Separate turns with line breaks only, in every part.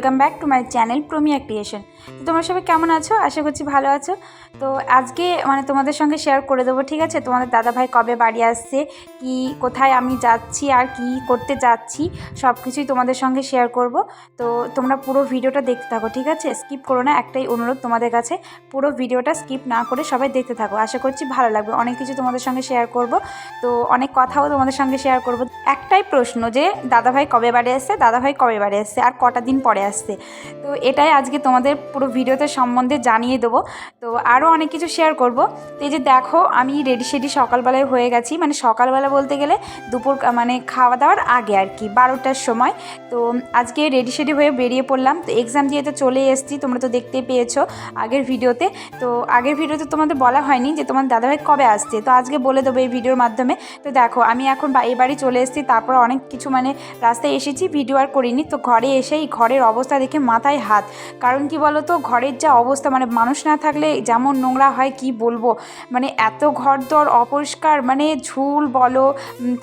Welcome back to my channel Promiya creation তো তোমরা সবাই কেমন আছো? আশা করছি ভালো আছো। তো আজকে মানে তোমাদের সঙ্গে শেয়ার করে দেবো, ঠিক আছে? তোমাদের দাদাভাই কবে বাড়ি আসছে, কি, কোথায় আমি যাচ্ছি, আর কি করতে যাচ্ছি সব কিছুই তোমাদের সঙ্গে শেয়ার করব। তো তোমরা পুরো ভিডিওটা দেখতে থাকো, ঠিক আছে? স্কিপ করো না, একটাই অনুরোধ তোমাদের কাছে, পুরো ভিডিওটা স্কিপ না করে সবাই দেখতে থাকো। আশা করছি ভালো লাগবে। অনেক কিছু তোমাদের সঙ্গে শেয়ার করব। তো অনেক কথাও তোমাদের সঙ্গে শেয়ার করব। একটাই প্রশ্ন যে, দাদাভাই কবে বাড়ি আসছে, দাদাভাই কবে বাড়ি আসছে, আর কটা দিন পরে আসছে তো এটাই আজকে তোমাদের পুরো ভিডিওতে সম্বন্ধে জানিয়ে দেবো। তো আরও অনেক কিছু শেয়ার করব। তো এই যে দেখো, আমি রেডি সেডি সকালবেলায় হয়ে গেছি। মানে সকালবেলা বলতে গেলে দুপুর মানে খাওয়া দাওয়ার আগে আর কি, বারোটার সময়। তো আজকে রেডি সেডি হয়ে বেরিয়ে পড়লাম। তো এক্সাম দিয়ে তো চলে এসেছি, তোমরা তো দেখতে পেয়েছ আগের ভিডিওতে। তো আগের ভিডিওতে তোমাদের বলা হয়নি যে তোমার দাদাভাই কবে আসছে। তো আজকে বলে দেবো এই ভিডিওর মাধ্যমে। তো দেখো, আমি এখন বাড়ি চলে এসেছি, তারপর অনেক কিছু মানে রাস্তায় এসেছি, ভিডিও আর করিনি। তো ঘরে এসেই ঘরের অবস্থা দেখে মাথায় হাত। কারণ কি বলো তো ঘরের যা অবস্থা মানে মানুষ না থাকলে যেমন নোংরা হয়, কি বলব? মানে এত ঘর দর অপরিষ্কার মানে ঝুল বলো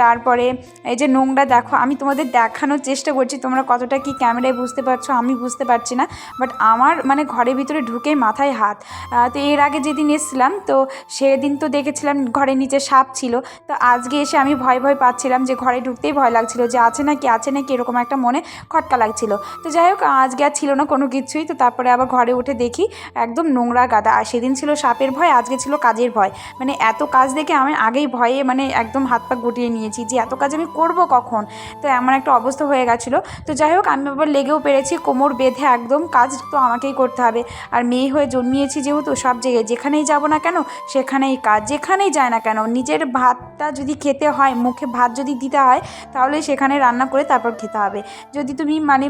তারপরে এই যে নোংরা, দেখো, আমি তোমাদের দেখানোর চেষ্টা করছি, তোমরা কতটা কি ক্যামেরায় বুঝতে পারছ, আমি বুঝতে পারছি না বাট আমার মানে ঘরের ভিতরে ঢুকে মাথায় হাত। তো এর আগে যেদিন এসেছিলাম, তো সেদিন তো দেখেছিলাম ঘরের নিচে সাপ ছিল, তো আজকে এসে আমি ভয় ভয় পাচ্ছিলাম যে ঘরে ঢুকতেই ভয় লাগছিল, যে আছে নাকি আছে নাকি, এরকম একটা মনে খটকা লাগছিল। তো যাই হোক আজকে আর ছিল না কোনো কিছুই, তো তারপরে আবার ঘরে উঠে দেখি একদম নোংরা গাদা। আর সেদিন ছিল সাপের ভয়, আজকে ছিল কাজের ভয়। মানে এত কাজ দেখে আমি আগেই ভয়ে মানে একদম হাত পা গুটিয়ে নিয়েছি যে এত কাজ আমি করব কখন? তো এমন একটা অবস্থা হয়ে গেছিল। তো যাই হোক, আমি আবার লেগেও পেরেছি, কোমর বেঁধে একদম কাজ তো আমাকেই করতে হবে। আর মেয়ে হয়ে জন্মিয়েছি যেহেতু সব জায়গায়, যেখানেই যাব না কেন, সেখানেই কাজ, যেখানেই যায় না কেন, নিজের ভাতটা যদি খেতে হয়, মুখে ভাত যদি দিতে হয়, তাহলে সেখানে রান্না করে তারপর খেতে হবে। যদি তুমি মানে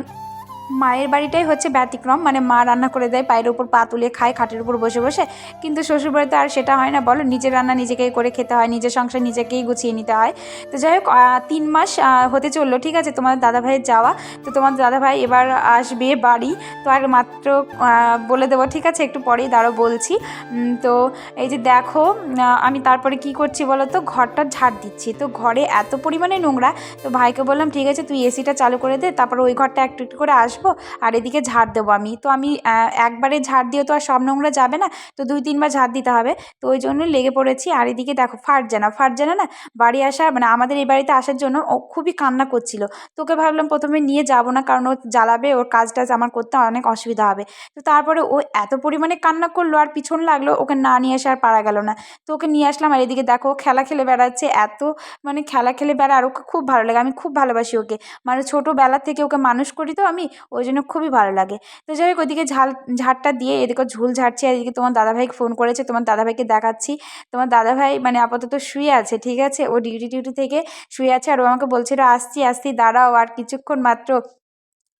মায়ের বাড়িটাই হচ্ছে ব্যতিক্রম। মানে মা রান্না করে দেয়, পায়ের উপর পা তুলে খায়, খাটের উপর বসে বসে। কিন্তু শ্বশুরবাড়িতে আর সেটা হয় না, বলো? নিজের রান্না নিজেকেই করে খেতে হয়, নিজের সংসার নিজেকেই গুছিয়ে নিতে হয়। তো যাই হোক তিন মাস হতে চলল, ঠিক আছে? তোমার দাদাভাইয়ের যাওয়া। তো তোমার দাদাভাই এবার আসবে বাড়ি। তো আর মাত্র বলে দেবো, ঠিক আছে? একটু পরেই দাঁড়ো বলছি। তো এই যে দেখো আমি তারপরে কি করছি বলো তো? ঘরটা ঝাড় দিচ্ছি। তো ঘরে এত পরিমাণে নোংরা। তো ভাইকে বললাম, ঠিক আছে, তুই এসিটা চালু করে দে, তারপর ওই ঘরটা একটু একটু করে আসব আর এদিকে ঝাড় দেবো আমি। তো আমি একবারে ঝাড় দিয়ে তো আর সব নোংরা যাবে না, তো দুই তিনবার ঝাড় দিতে হবে। তো ওই জন্য লেগে পড়েছি। আর এদিকে দেখো ফারজানা ফারজানা না বাড়ি আসা মানে আমাদের এই বাড়িতে আসার জন্য ও খুবই কান্না করছিল। তোকে ভাবলাম প্রথমে নিয়ে যাব না, কারণ ও জ্বালাবে, ওর কাজ টাজ আমার করতে অনেক অসুবিধা হবে। তো তারপরে ও এত পরিমাণে কান্না করল আর পিছন লাগল, ওকে না নিয়ে আসা আর পারা গেল না। তো ওকে নিয়ে আসলাম আর এদিকে দেখো খেলা খেলে বেড়াচ্ছে, এত মানে খেলা খেলে বেড়া আর ওকে খুব ভালো লাগে, আমি খুব ভালোবাসি ওকে। মানে ছোটোবেলা থেকে ওকে মানুষ করি তো আমি ওই জন্য খুবই ভালো লাগে। তো যাই হোক, ওইদিকে ঝাল, ঝাড়টা দিয়ে এদিকে ঝুল ঝাড়ছি আর এদিকে তোমার দাদাভাইকে ফোন করেছে, তোমার দাদাভাইকে দেখাচ্ছি। তোমার দাদাভাই মানে আপাতত শুয়ে আছে, ঠিক আছে? ও ডিউটি টিউটি থেকে শুয়ে আছে আর ও আমাকে বলছিল, আসছি আসছি, দাঁড়াও আর কিছুক্ষণ মাত্র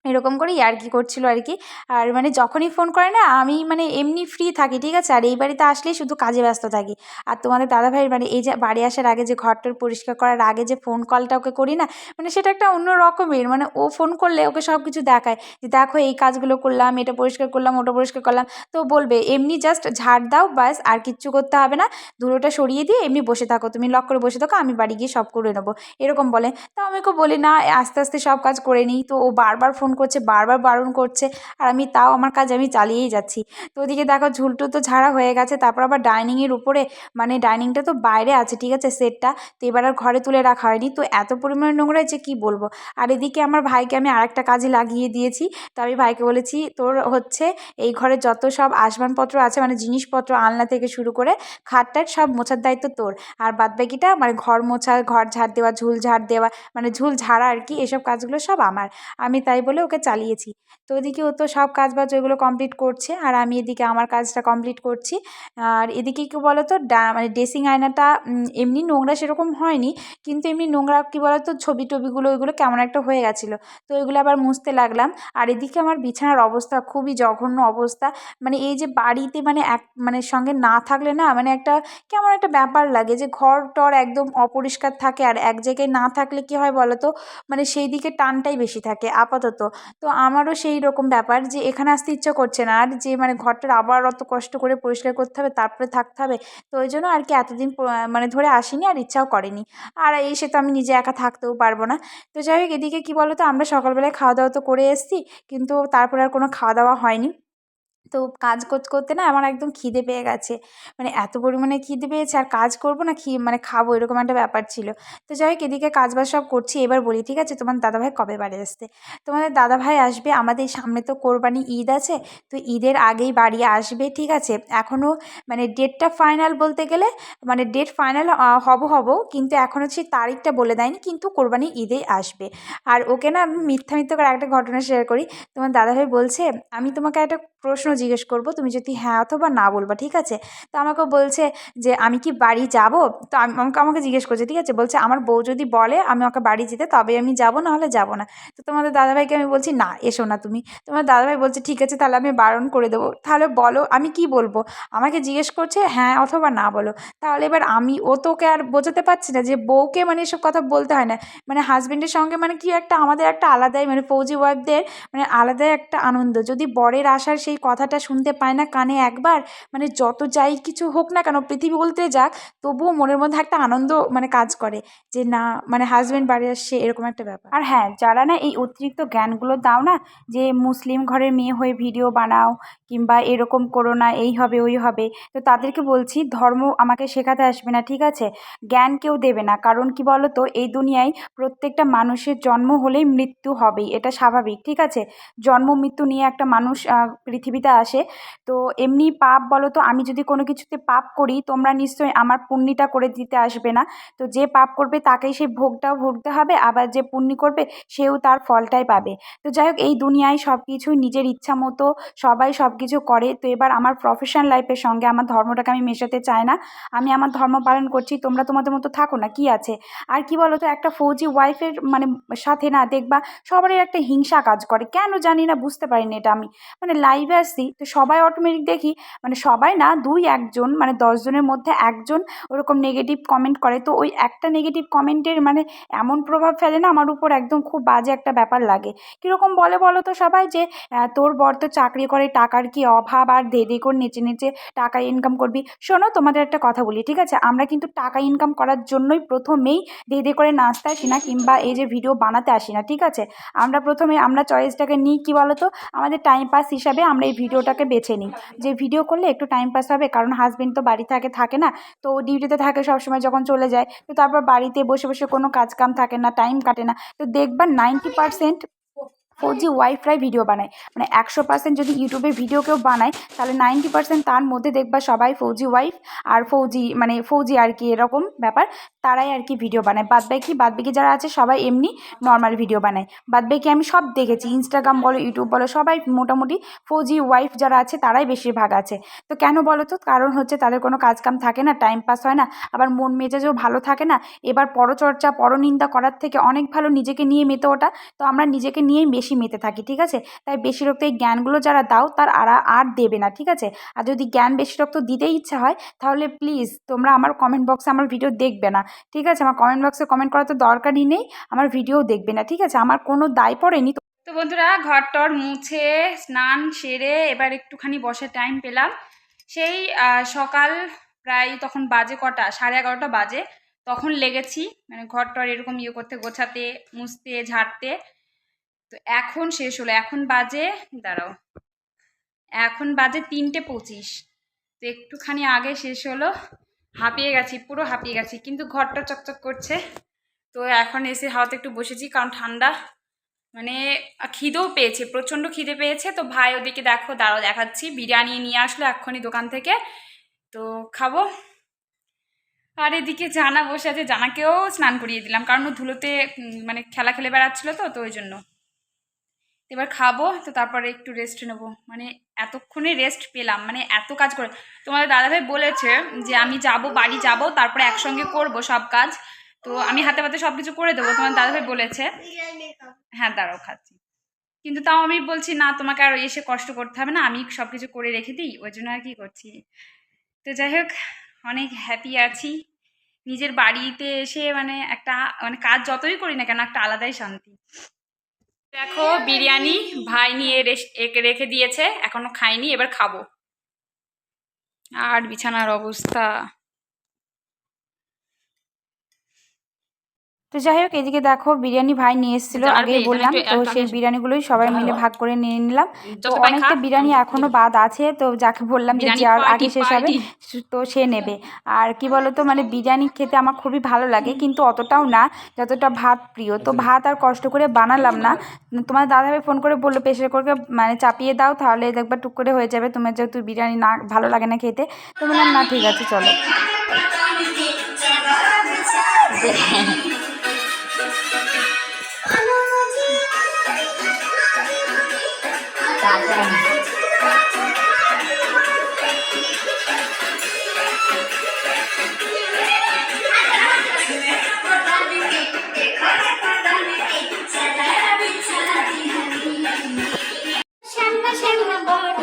এরকম করেই আর কি করছিল আর কি। আর মানে যখনই ফোন করে না, আমি মানে এমনি ফ্রি থাকি, ঠিক আছে? আর এই বাড়িতে আসলেই শুধু কাজে ব্যস্ত থাকি। আর তোমাদের দাদাভাইয়ের মানে এই যে বাড়ি আসার আগে যে ঘরটর পরিষ্কার করার আগে যে ফোন কলটা ওকে করি না মানে সেটা একটা অন্য রকমের। মানে ও ফোন করলে ওকে সব কিছু দেখায় যে দেখো এই কাজগুলো করলাম, এটা পরিষ্কার করলাম, ওটা পরিষ্কার করলাম। তো বলবে, এমনি জাস্ট ঝাড় দাও, ব্যাস, আর কিচ্ছু করতে হবে না। ধুলোটা সরিয়ে দিয়ে এমনি বসে থাকো। তুমি লক করে বসে থাকো, আমি বাড়ি গিয়ে সব করে নেব। এরকম বলে। তো আমি ওকে বলি, না, আস্তে আস্তে সব কাজ করে নিই। তো ও বারবার ফোন করছে, বারবার বারণ করছে, আর আমি তাও আমার কাজ আমি চালিয়েই যাচ্ছি। তো ওদিকে দেখো ঝুলটু তো ঝাড়া হয়ে গেছে, তারপর আবার ডাইনিংয়ের উপরে মানে ডাইনিংটা তো বাইরে আছে, ঠিক আছে সেটটা তো এবার আর ঘরে তুলে রাখা হয়নি। তো এত পরিমাণে নোংরা হয়েছে, কী বলব? আর এদিকে আমার ভাইকে আমি আরেকটা কাজে লাগিয়ে দিয়েছি, তো আমি ভাইকে বলেছি, তোর হচ্ছে এই ঘরে যত সব আসবাবপত্র আছে মানে জিনিসপত্র, আলনা থেকে শুরু করে খাট টাট সব মোছার দায়িত্ব তোর। আর বাদবাকিটা মানে ঘর মোছা, ঘর ঝাড় দেওয়া, ঝুল ঝাড় দেওয়া মানে ঝুল ঝাড়া আর কি, এসব কাজগুলো সব আমার। আমি তাই বলে ওকে চালিয়েছি। তো ওদিকে ও তো সব কাজ বাজ ওইগুলো কমপ্লিট করছে আর আমি এদিকে আমার কাজটা কমপ্লিট করছি। আর এদিকে কী বলো তো ডা মানে ড্রেসিং আয়নাটা এমনি নোংরা সেরকম হয়নি। কিন্তু এমনি নোংরা কী বলো তো ছবি টবিগুলো ওইগুলো কেমন একটা হয়ে গেছিল। তো ওইগুলো আবার মুছতে লাগলাম। আর এদিকে আমার বিছানার অবস্থা খুবই জঘন্য অবস্থা। মানে এই যে বাড়িতে মানে এক মানে সঙ্গে না থাকলে না মানে একটা কেমন একটা ব্যাপার লাগে যে ঘর টর একদম অপরিষ্কার থাকে। আর এক জায়গায় না থাকলে কী হয় বলো তো মানে সেই দিকে টানটাই বেশি থাকে, আপাতত। তো আমারও সেই রকম ব্যাপার যে এখানে আসতে ইচ্ছা করছে না। আর যে মানে ঘরটার আবার অত কষ্ট করে পরিষ্কার করতে হবে, তারপরে থাকতে হবে, তো ওই জন্য আর কি এতদিন মানে ধরে আসিনি আর ইচ্ছাও করেনি। আর এসে তো আমি নিজে একা থাকতেও পারব না। তো যাই হোক, এদিকে কী বলো তো আমরা সকালবেলায় খাওয়া দাওয়া তো করে এসেছি, কিন্তু তারপরে আর কোনো খাওয়া দাওয়া হয়নি। তো কাজ করতে করতে না আমার একদম খিদে পেয়ে গেছে। মানে এত পরিমাণে খিদে পেয়েছে আর কাজ করব না, খি মানে খাব এরকম একটা ব্যাপার ছিল। তো যাই হোক এদিকে কাজ বাজ সব করছি। এবার বলি, ঠিক আছে, তোমার দাদাভাই কবে বাড়ি আসতে? তোমাদের দাদাভাই আসবে আমাদের সামনে তো কোরবানি ঈদ আছে, তো ঈদের আগেই বাড়ি আসবে, ঠিক আছে? এখনও মানে ডেটটা ফাইনাল বলতে গেলে মানে ডেট ফাইনাল হব হব, কিন্তু এখনও সেই তারিখটা বলে দেয়নি, কিন্তু কোরবানি ঈদেই আসবে। আর ওকে না আমি মিথ্যা মিথ্যা করে একটা ঘটনা শেয়ার করি। তোমার দাদাভাই বলছে, আমি তোমাকে একটা প্রশ্ন জিজ্ঞেস করব, তুমি যদি হ্যাঁ অথবা না বলবা, ঠিক আছে? তো আমাকে বলছে যে, আমি কি বাড়ি যাব? তো আমি, আমাকে আমাকে জিজ্ঞেস করছে, ঠিক আছে? বলছে, আমার বউ যদি বলে আমি ওকে বাড়ি যেতে তবে আমি যাব নাহলে যাব না। তো তোমাদের দাদাভাইকে আমি বলছি, না, এসো না তুমি। তোমার দাদাভাই বলছে, ঠিক আছে, তাহলে আমি বারণ করে দেবো। তাহলে বলো, আমি কি বলব? আমাকে জিজ্ঞেস করছে হ্যাঁ অথবা না বলো। তাহলে এবার আমি, ও তোকে আর বোঝাতে পারছি না যে, বউকে মানে এসব কথা বলতে হয় না। মানে হাজব্যান্ডের সঙ্গে মানে কি একটা আমাদের একটা আলাদাই মানে ফৌজি ওয়াইফদের মানে আলাদাই একটা আনন্দ। যদি বরের আসার সেই কথাটা শুনতে পায় না কানে একবার মানে যত যাই কিছু হোক না কেন, পৃথিবী বলতে যাক, তবুও মনের মধ্যে একটা আনন্দ মানে কাজ করে যে না মানে হাজব্যান্ড বাড়ি আসছে, এরকম একটা ব্যাপার। আর হ্যাঁ যারা না এই অতিরিক্ত জ্ঞানগুলো দাও না, যে মুসলিম ঘরের মেয়ে হয়ে ভিডিও বানাও, কিংবা এরকম করো না, এই হবে, ওই হবে, তো তাদেরকে বলছি, ধর্ম আমাকে শেখাতে আসবে না, ঠিক আছে? জ্ঞান কেউ দেবে না, কারণ কি বলো তো এই দুনিয়ায় প্রত্যেকটা মানুষের জন্ম হলেই মৃত্যু হবেই, এটা স্বাভাবিক, ঠিক আছে? জন্ম, মৃত্যু নিয়ে একটা মানুষ পৃথিবীতে আসে। তো এমনি পাপ বলো তো, আমি যদি কোনো কিছুতে পাপ করি, তোমরা নিশ্চয়ই আমার পুণ্যিটা করে দিতে আসবে না। তো যে পাপ করবে, তাকেই সেই ভোগটাও ভুগতে হবে, আবার যে পুণ্যি করবে, সেও তার ফলটাই পাবে। তো যাই হোক, এই দুনিয়ায় সব কিছুই নিজের ইচ্ছা মতো, সবাই সব কিছু করে। তো এবার আমার প্রফেশনাল লাইফের সঙ্গে আমার ধর্মটাকে আমি মেশাতে চাই না। আমি আমার ধর্ম পালন করছি, তোমরা তোমাদের মতো থাকো না, কি আছে? আর কি বলো তো, একটা ফৌজি ওয়াইফের মানে সাথে না দেখবা, সবারই একটা হিংসা কাজ করে। কেন জানি না, বুঝতে পারিনি এটা আমি। মানে লাইভে আসছি তো সবাই অটোমেটিক দেখি মানে সবাই না দুই একজন মানে দশজনের মধ্যে একজন ওরকম নেগেটিভ কমেন্ট করে। তো ওই একটা নেগেটিভ কমেন্টের মানে এমন প্রভাব ফেলে না, আমার উপর একদম খুব বাজে একটা ব্যাপার লাগে। কীরকম বলে বলো তো সবাই যে তোর বর তো চাকরি করে, টাকার কি অভাব, আর দে দে করে, নেচে নেচে টাকা ইনকাম করবি। শোনো, তোমাদের একটা কথা বলি, ঠিক আছে? আমরা কিন্তু টাকা ইনকাম করার জন্যই প্রথমেই দে দে করে নাচতে আসি না, কিংবা এই যে ভিডিও বানাতে আসি না, ঠিক আছে? আমরা প্রথমে, আমরা চয়েসটাকে নিই কী বলো তো আমাদের টাইম পাস হিসাবে আমরা এই ভিডিওটাকে বেছে নিই। যে ভিডিও করলে একটু টাইম পাস হবে, কারণ হাজব্যান্ড তো বাড়ি থাকে থাকে না, তো ডিউটিতে থাকে সবসময় যখন চলে যায়, তো তারপর বাড়িতে বসে বসে কোনো কাজ কাম থাকে না টাইম কাটে না, তো দেখবার নাইনটি পারসেন্ট ফৌজি ওয়াইফরাই ভিডিও বানায়। মানে একশো পার্সেন্ট যদি ইউটিউবে ভিডিও কেউ বানায়, তাহলে নাইনটি পার্সেন্ট তার মধ্যে দেখবা সবাই ফৌজি ওয়াইফ আর ফৌজি মানে ফৌজি আর কি এরকম ব্যাপার, তারাই আর কি ভিডিও বানায়। বাদ বাকি বাদ বাকি যারা আছে সবাই এমনি নর্মাল ভিডিও বানায়। বাদ বাকি আমি সব দেখেছি ইনস্টাগ্রাম বলো ইউটিউব বলো, সবাই মোটামুটি ফৌজি ওয়াইফ যারা আছে তারাই বেশিরভাগ আছে। তো কেন বলো তো? কারণ হচ্ছে তাদের কোনো কাজ কাম থাকে না টাইম পাস হয় না, আবার মন মেজাজও ভালো থাকে না। এবার পরচর্চা, পরনিন্দা করার থেকে অনেক ভালো নিজেকে নিয়ে মেতে ওটা তো আমরা নিজেকে নিয়েই বেশি মেতে থাকি, ঠিক আছে? তাই বেশি রক্ত এই জ্ঞানগুলো যারা দাও, তার আর আর দেবে না, ঠিক আছে? আর যদি জ্ঞান বেশি রক্ত দিতেই ইচ্ছা হয়, তাহলে প্লিজ তোমরা আমার কমেন্ট বক্সে আমার ভিডিও দেখবে না, ঠিক আছে? আমার কমেন্ট বক্সে কমেন্ট করার তো দরকারই নেই, আমার ভিডিও দেখবে না, ঠিক আছে? আমার কোনো দায় পড়েনি তো। বন্ধুরা, ঘর টর মুছে, স্নান সেরে এবার একটুখানি বসে টাইম পেলাম। সেই সকাল প্রায় তখন বাজে কটা, সাড়ে এগারোটা বাজে, তখন লেগেছি। মানে ঘর টর এরকম ইয়ে করতে, গোছাতে, মুছতে, ঝাড়তে। তো এখন শেষ হলো, এখন বাজে, দাঁড়াও, এখন বাজে তিনটে পঁচিশ। তো একটুখানি আগে শেষ হলো, হাঁপিয়ে গেছি, পুরো হাঁপিয়ে গেছি, কিন্তু ঘরটা চকচক করছে। তো এখন এসে হাওয়াতে একটু বসেছি, কারণ ঠান্ডা মানে খিদেও পেয়েছে, প্রচণ্ড খিদে পেয়েছে। তো ভাই ওদিকে দেখো, দাঁড়াও দেখাচ্ছি, বিরিয়ানি নিয়ে আসলো এক্ষুনি দোকান থেকে। তো খাব। আর এদিকে জানা বসে আছে, জানাকেও স্নান করিয়ে দিলাম, কারণ ও ধুলোতে মানে খেলা খেলে বেড়াচ্ছিলো তো তো ওই জন্য। এবার খাব, তো তারপরে একটু রেস্ট নেব। মানে এতক্ষণে রেস্ট পেলাম মানে এত কাজ করে। তোমাদের দাদাভাই বলেছে যে আমি যাব, বাড়ি যাব, তারপরে একসঙ্গে করব সব কাজ। তো আমি হাতে পাতে সব কিছু করে দেবো, তোমার দাদাভাই বলেছে। হ্যাঁ দাঁড়াও খাচ্ছি। কিন্তু তাও আমি বলছি, না, তোমাকে আর এসে কষ্ট করতে হবে না, আমি সব কিছু করে রেখে দিই, ওই জন্য আর কি করছি। তো যাই হোক, অনেক হ্যাপি আছি। নিজের বাড়িতে এসে মানে একটা মানে কাজ যতই করি না কেন, একটা আলাদাই শান্তি। দেখো বিরিয়ানি ভাই নিয়ে রেখে দিয়েছে এখনও খাইনি এবার খাব। আর বিছানার অবস্থা। তো যাই হোক এদিকে দেখো বিরিয়ানি ভাই নিয়ে এসেছিল। আগেই বললাম তো সেই
আগে-
বিরিয়ানিগুলোই সবাই মিলে ভাগ করে নিয়ে নিলাম। তো অনেকটা বিরিয়ানি এখনও বাদ আছে তো যাকে বললাম যে যার আগে শেষ হবে তো সে নেবে। আর কি বলতো মানে বিরিয়ানি খেতে আমার খুবই ভালো লাগে কিন্তু অতটাও না যতটা ভাত প্রিয়। তো ভাত আর কষ্ট করে বানালাম না। তোমার দাদাভাই ফোন করে বলল প্রেশার করে মানে চাপিয়ে দাও তাহলে দেখবা টুক করে হয়ে যাবে। তোমার যেহেতু বিরিয়ানি না ভালো লাগে না খেতে। তো বললাম না ঠিক আছে চলো।
শ্যামলা শ্যামলা বড়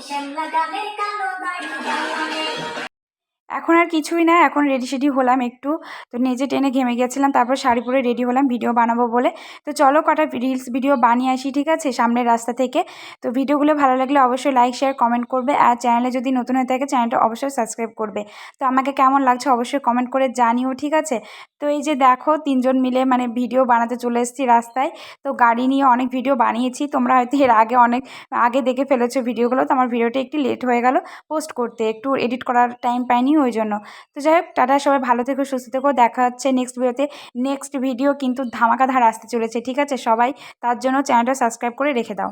শ্যামলা গালে কালো দাড়ি
এখন আর কিছুই না, এখন রেডি সেডি হলাম একটু। তো নেজে টেনে ঘেমে গেছিলাম, তারপর শাড়ি পরে রেডি হলাম ভিডিও বানাবো বলে। তো চলো কটা রিলস ভিডিও বানিয়ে আসি, ঠিক আছে? সামনের রাস্তা থেকে। তো ভিডিওগুলো ভালো লাগলে অবশ্যই লাইক শেয়ার কমেন্ট করবে। আর চ্যানেলে যদি নতুন হয়ে থাকে চ্যানেলটা অবশ্যই সাবস্ক্রাইব করবে। তো আমাকে কেমন লাগছে অবশ্যই কমেন্ট করে জানিও, ঠিক আছে? তো এই যে দেখো, তিনজন মিলে মানে ভিডিও বানাতে চলে এসেছি রাস্তায়। তো গাড়ি নিয়ে অনেক ভিডিও বানিয়েছি। তোমরা হয়তো এর আগে অনেক, আগে দেখে ফেলেছো ভিডিওগুলো তো আমার ভিডিওটা একটু লেট হয়ে গেল। পোস্ট করতে, একটু এডিট করার টাইম পাইনি। ওই জন্য তো যাই হোক, টাটা, সবাই ভালো থেকো, সুস্থ থেকো। দেখা হচ্ছে নেক্সট ভিডিওতে নেক্সট ভিডিও কিন্তু ধামাকাধার আসতে চলেছে, ঠিক আছে? সবাই তার জন্য চ্যানেলটা সাবস্ক্রাইব করে রেখে দাও।